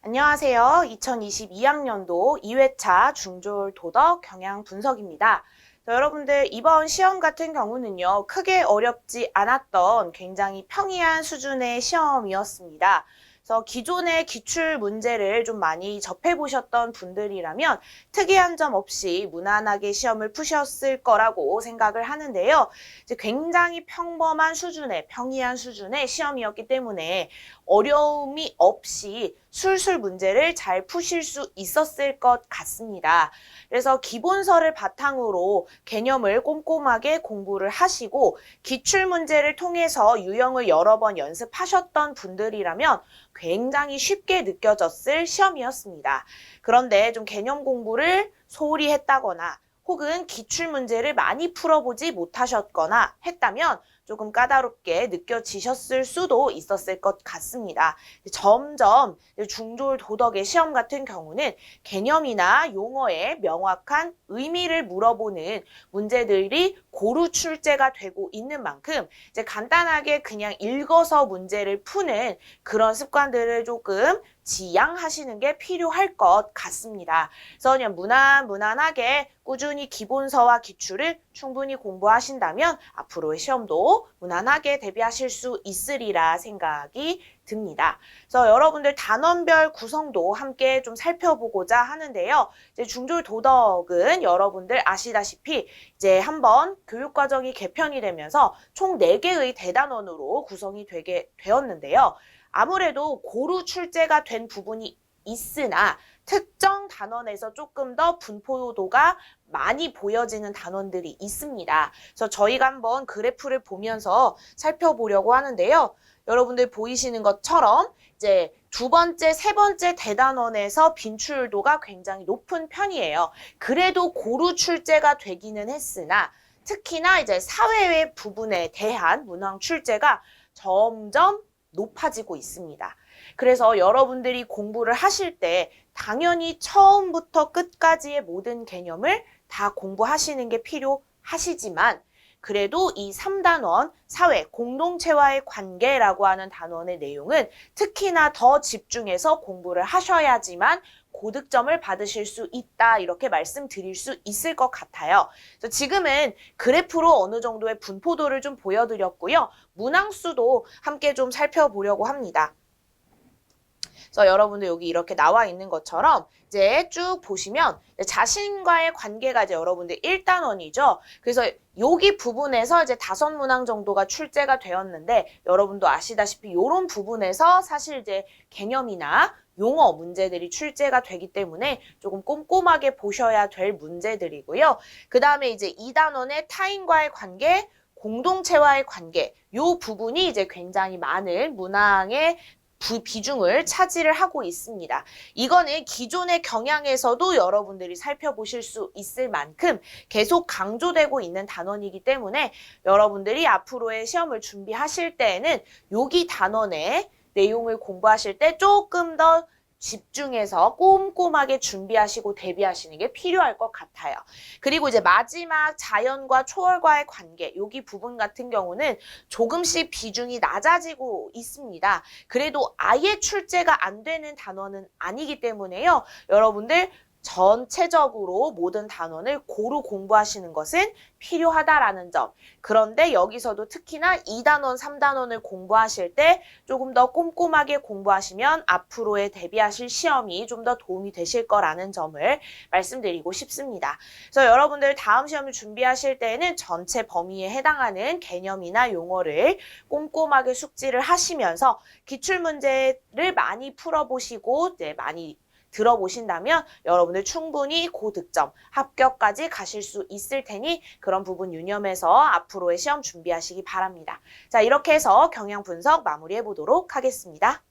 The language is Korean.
안녕하세요. 2022학년도 2회차 중졸 도덕 경향 분석입니다. 자, 여러분들 이번 시험 같은 경우는요. 크게 어렵지 않았던 굉장히 평이한 수준의 시험이었습니다. 그래서 기존의 기출 문제를 좀 많이 접해보셨던 분들이라면 특이한 점 없이 무난하게 시험을 푸셨을 거라고 생각을 하는데요. 이제 굉장히 평범한 수준의, 평이한 수준의 시험이었기 때문에 어려움이 없이 술술 문제를 잘 푸실 수 있었을 것 같습니다. 그래서 기본서를 바탕으로 개념을 꼼꼼하게 공부를 하시고 기출 문제를 통해서 유형을 여러 번 연습하셨던 분들이라면 굉장히 쉽게 느껴졌을 시험이었습니다. 그런데 좀 개념 공부를 소홀히 했다거나 혹은 기출 문제를 많이 풀어보지 못하셨거나 했다면 조금 까다롭게 느껴지셨을 수도 있었을 것 같습니다. 점점 중졸 도덕의 시험 같은 경우는 개념이나 용어의 명확한 의미를 물어보는 문제들이 고루 출제가 되고 있는 만큼 이제 간단하게 그냥 읽어서 문제를 푸는 그런 습관들을 조금 지양하시는 게 필요할 것 같습니다. 그래서 그냥 무난 무난하게 꾸준히 기본서와 기출을 충분히 공부하신다면 앞으로의 시험도 무난하게 대비하실 수 있으리라 생각이 듭니다. 그래서 여러분들 단원별 구성도 함께 좀 살펴보고자 하는데요. 이제 중졸 도덕은 여러분들 아시다시피 이제 한번 교육과정이 개편이 되면서 총 4개의 대단원으로 구성이 되게 되었는데요. 아무래도 고루 출제가 된 부분이 있으나 특정 단원에서 조금 더 분포도가 많이 보여지는 단원들이 있습니다. 그래서 저희가 한번 그래프를 보면서 살펴보려고 하는데요. 여러분들 보이시는 것처럼 이제 두 번째, 세 번째 대단원에서 빈출도가 굉장히 높은 편이에요. 그래도 고루 출제가 되기는 했으나 특히나 이제 사회의 부분에 대한 문항 출제가 점점 높아지고 있습니다. 그래서 여러분들이 공부를 하실 때 당연히 처음부터 끝까지의 모든 개념을 다 공부하시는 게 필요하시지만 그래도 이 3단원 사회 공동체와의 관계라고 하는 단원의 내용은 특히나 더 집중해서 공부를 하셔야지만 고득점을 받으실 수 있다 이렇게 말씀드릴 수 있을 것 같아요. 지금은 그래프로 어느 정도의 분포도를 좀 보여드렸고요. 문항수도 함께 좀 살펴보려고 합니다. 그래서 여러분들 여기 이렇게 나와 있는 것처럼 이제 쭉 보시면 자신과의 관계가 이제 여러분들 1단원이죠. 그래서 여기 부분에서 이제 다섯 문항 정도가 출제가 되었는데 여러분도 아시다시피 이런 부분에서 사실 이제 개념이나 용어 문제들이 출제가 되기 때문에 조금 꼼꼼하게 보셔야 될 문제들이고요. 그 다음에 이제 2단원의 타인과의 관계, 공동체와의 관계, 요 부분이 이제 굉장히 많은 문항의 부, 비중을 차지를 하고 있습니다. 이거는 기존의 경향에서도 여러분들이 살펴보실 수 있을 만큼 계속 강조되고 있는 단원이기 때문에 여러분들이 앞으로의 시험을 준비하실 때에는 여기 단원의 내용을 공부하실 때 조금 더 집중해서 꼼꼼하게 준비하시고 대비하시는 게 필요할 것 같아요. 그리고 이제 마지막 자연과 초월과의 관계, 여기 부분 같은 경우는 조금씩 비중이 낮아지고 있습니다. 그래도 아예 출제가 안 되는 단어는 아니기 때문에요. 여러분들 전체적으로 모든 단원을 고루 공부하시는 것은 필요하다라는 점. 그런데 여기서도 특히나 2단원, 3단원을 공부하실 때 조금 더 꼼꼼하게 공부하시면 앞으로의 대비하실 시험이 좀 더 도움이 되실 거라는 점을 말씀드리고 싶습니다. 그래서 여러분들 다음 시험을 준비하실 때에는 전체 범위에 해당하는 개념이나 용어를 꼼꼼하게 숙지를 하시면서 기출문제를 많이 풀어보시고 네, 많이 들어보신다면 여러분들 충분히 고득점, 합격까지 가실 수 있을 테니 그런 부분 유념해서 앞으로의 시험 준비하시기 바랍니다. 자, 이렇게 해서 경향 분석 마무리해 보도록 하겠습니다.